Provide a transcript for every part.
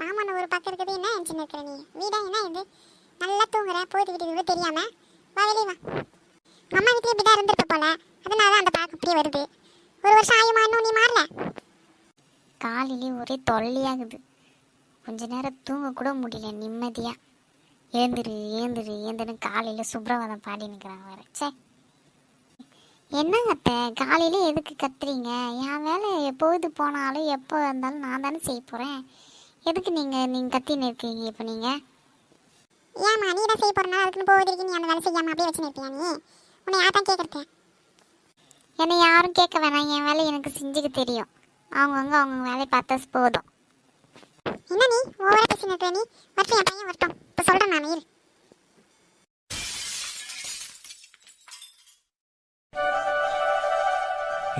சாமான ஒரு பக்கம் இருக்குது. என்ன நினச்சின்னு இருக்கிற நீ? வீடா என்ன இது? நல்லா தூங்குற போயிட்டு கூட தெரியாம? வா வெளியே வா. அம்மா வீட்டிலே இப்படி தான் இருந்திருக்க போல. அதனால அந்த பழக்கம் இப்படி வருது. ஒரு வருஷம் ஆயுமா இன்னும் நீ மாறல? காலையிலே ஒரே தொல்லையாகுது. கொஞ்ச நேரம் தூங்க கூட முடியல நிம்மதியா. ஏந்திரு ஏந்திரு ஏந்திரு காலையில சுப்ரவாதம் பாடி நிற்கிறான் வேற ச்சே. என்ன அத்தை? காலையில் எதுக்கு கத்துறீங்க? என் வேலை எப்போது போனாலும் எப்போ இருந்தாலும் நான் தானே செய்ய போகிறேன் எதுக்கு நீங்க நீங்க கத்தின்னு இருக்கீங்க இப்போ நீங்க? ஏமா நீ தான் செய்ய போறனால அதுக்குன்னு போவதற்கு நீ அந்த வேலை செய்யாம அப்படியே வச்சு நிற்பியா நீ? உன்னை யார்தான் கேட்கறது என்னை யாரும் கேட்க வேணாம். என் வேலை எனக்கு செஞ்சுக்க தெரியும். அவங்கவுங்க அவங்க வேலையை பார்த்தா போதும். என்ன நீ? ஓவரா பேசி நிற்கிற நீ? வரட்டும் என் பையன் வரட்டும். இப்போ சொல்கிறேன் நான் இரு.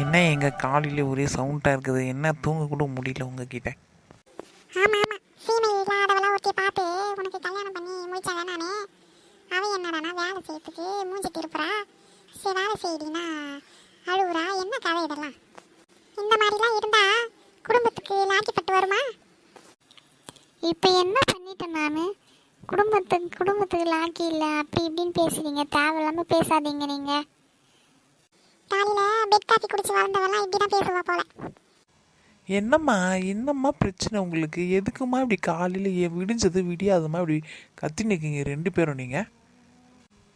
என்ன எங்கள் காலையில் ஒரே சவுண்டாக இருக்குது? என்ன தூங்க கூட முடியல உங்ககிட்ட? கல்யாணம் நானே. அவன் என்னடானா வேலை செய்யறதுக்கு மூஞ்சிட்டு திருப்புறா சரி வேலை செய்யடினா அழுவுறா. என்ன கதை இதெல்லாம்? இந்த மாதிரிலாம் இருந்தா குடும்பத்துக்கு லாக்கிப்பட்டு வருமா? இப்போ என்ன பண்ணிட்டேன் நான்? குடும்பத்துக்கு குடும்பத்துக்கு லாக்கி இல்லை. அப்படி இப்படின்னு பேசுறீங்க. தேவையில்லாமல் பேசாதீங்க நீங்கள் காலையில் பெட் காஃபி குடிச்சு வளர்ந்தவெல்லாம் இப்படிதான் பேசுவா போல. என்னம்மா என்னம்மா பிரச்சனை உங்களுக்கு? எதுக்குமா இப்படி காலையில் விடிஞ்சது விடியாதம்மா இப்படி கத்தி நிற்கீங்க ரெண்டு பேரும் நீங்கள்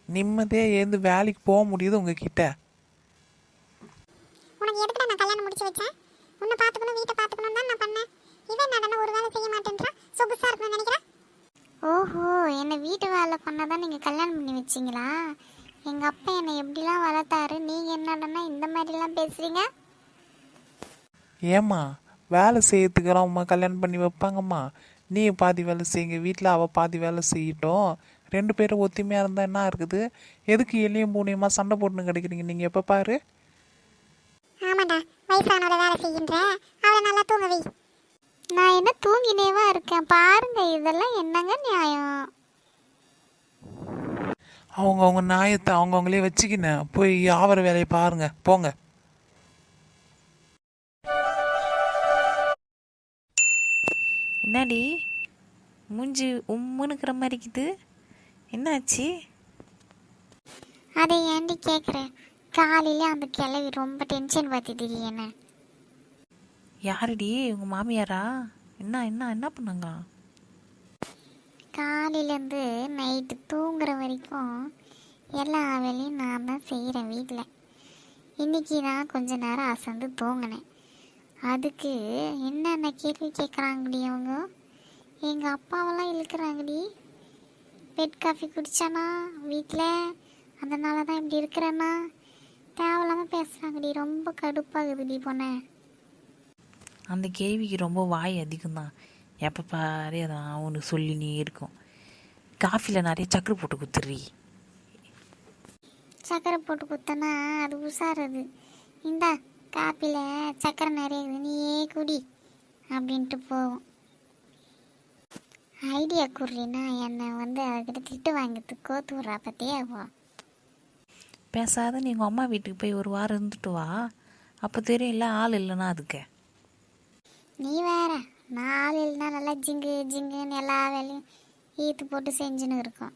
நிம்மதியாக ஏந்து வேலைக்கு போக முடியுது உங்ககிட்ட. உனக்கு எதுக்குடா நான் கல்யாணம் முடிச்சு வச்சேன்? உன்னை பார்த்துக்கணும் வீட்டை பார்த்துக்கணும் தான் நான் பண்ணேன். இவன் என்னடா ஒரு வேலை செய்ய மாட்டேன்றா? சொகுசா இருக்கணும்னு நினைக்கிறேன் ஓஹோ என்னை வீட்டு வேலை பண்ண தான் நீங்கள் கல்யாணம் பண்ணி வச்சிங்களா? எங்கள் அப்பா என்னை எப்படிலாம் வளர்த்தாரு? நீங்கள் என்னடனா இந்த மாதிரிலாம் பேசுகிறீங்க ஏம்மா வேலை செய்யறதுக்கெல்லாம் அம்மா கல்யாணம் பண்ணி வைப்பாங்கம்மா. நீ பாதி வேலை செய்யுங்க. வீட்டில் அவள் பாதி வேலை செய்யட்டும். ரெண்டு பேரும் ஒத்துமையாக இருந்தால் என்ன இருக்குது? எதுக்கு எளியும் பூனையுமா சண்டை போட்டுன்னு கிடைக்கிறீங்க? நீங்கள் எப்போ பாரு. ஆமாடா. வயசானோட வேலை செய்கின்ற. அவளை நல்லா தூங்க வை. நான் என்ன தூங்கினேவா இருக்கேன்? பாருங்க இதெல்லாம் என்னங்க நியாயம்? அவங்கவுங்க நியாயத்தை அவங்கவுங்களே வச்சுக்கினேன். போய் ஆவர வேலையை பாருங்க. போங்க. என்னடி? மூஞ்சி உம்முனுக்கிற மாதிரி இருக்குது. என்னாச்சு? அதை ஏன்டி கேட்குறேன் காலையில அந்த கிளவி ரொம்ப டென்ஷன் பார்த்துட்டு என்ன? யாருடி? உங்கள் மாமியாரா? என்ன என்ன என்ன பண்ணாங்க? காலையிலேருந்து நைட்டு தூங்குற வரைக்கும் எல்லா வேலையும் நான் தான் செய்கிறேன் வீட்டில். இன்னைக்கு நான் கொஞ்ச நேரம் அசந்து தூங்கினேன். அதுக்கு என்னென்ன கேள்வி கேட்குறாங்கடி அவங்க? எங்கள் அப்பாவெல்லாம் இழுக்கிறாங்கடி. பெட் காஃபி குடிச்சானா வீட்டில் அதனால தான் இப்படி இருக்கிறேன்னா. தேவையில்லாமல் பேசுகிறாங்கடி ரொம்ப கடுப்பாகுதுடி பொண்ணே. அந்த கேள்விக்கு ரொம்ப வாய் அதிகம்தான். எப்போ பாரு அதான் ஒன்று சொல்லினே இருக்கும். காஃபியில் நிறைய சக்கரை போட்டு குத்துறி. சக்கரை போட்டு குத்தனா அது உசாருது. இந்தா காப்பியில் சக்கரை நிறைய நீயே குடி அப்படின்ட்டு போகும் ஐடியா குர்லினா என்னை வந்து அதுக்கிட்ட திட்டு வாங்கிட்டு கோத்து விட்றா பற்றியே போ. பேசாத நீ உங்கள் அம்மா வீட்டுக்கு போய் ஒரு வாரம் இருந்துட்டு வா. அப்போ தெரியல ஆள் இல்லைன்னா அதுக்கு. நீ வேற நான் ஆள் இல்லைனா நல்லா ஜிங்கு ஜிங்குன்னு எல்லா வேலையும் ஈத்து போட்டு செஞ்சுன்னு இருக்கோம்.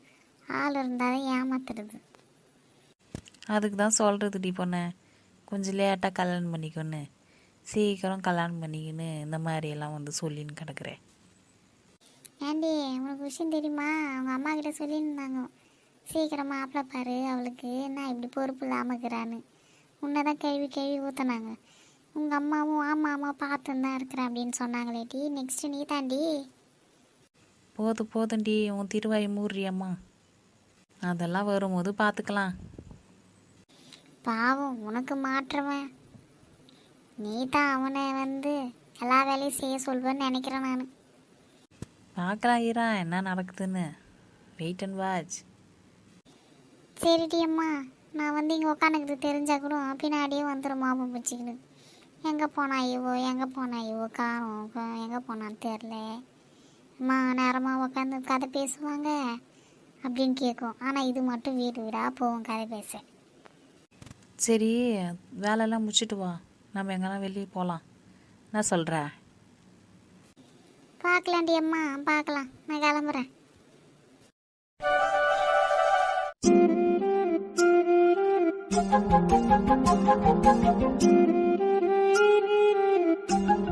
ஆள் இருந்தாலும் ஏமாத்துறது. அதுக்கு தான் சொல்கிறது டி பொண்ணு. கொஞ்சம் லேட்டாக கல்யாணம் பண்ணிக்கொன்னு. சீக்கிரம் கல்யாணம் பண்ணிக்கின்னு இந்த மாதிரி எல்லாம் வந்து சொல்லின்னு கிடக்குறேன். ஏண்டி உனக்கு விஷயம் தெரியுமா? அவங்க அம்மா கிட்ட சொல்லியிருந்தாங்க. சீக்கிரமா ஆப்பிள பாரு அவளுக்கு நான் இப்படி பொறுப்பு இல்லாமல் இருக்கிறான்னு. உன்னை தான் கழுவி கழுவி ஊற்றுனாங்க உங்கள் அம்மாவும் ஆமாம் ஆமா பார்த்துன்னு தான் இருக்கிறேன் அப்படின்னு சொன்னாங்களேட்டி நெக்ஸ்ட் நீ தாண்டி. போது போதும்டி உன் திருவாய் மூறியம்மா அதெல்லாம் வரும்போது பார்த்துக்கலாம். பாவம் உனக்கு மாற்றுவேன். நீ தான் அவனை வந்து எல்லா வேலையும் செய்ய சொல்வேன்னு நினைக்கிறேன் நான். பார்க்கலாம் ஈரா என்ன நடக்குதுன்னு. வெயிட் அண்ட் வாட்ச் சரிடி அம்மா நான் வந்து இங்கே உட்காந்துக்கிட்டு தெரிஞ்சா கூட பின்னாடியே வந்துடும் மாபம் பிடிச்சிக்கின்னு எங்கே போனா இவோ எங்கே போனா இவோ காணும் எங்கே போனான்னு தெரில அம்மா நேரமாக உட்காந்து கதை பேசுவாங்க அப்படின்னு கேட்கும். ஆனால் இது மட்டும் வீடு வீடாக போகும் கதை பேச. சரி வேலையெல்லாம் முடிச்சுட்டு வா. நம்ம எங்கன்னா வெளியே போகலாம். என்ன சொல்கிற பார்க்கலாண்டி அம்மா பார்க்கலாம். நான் கிளம்புறேன்.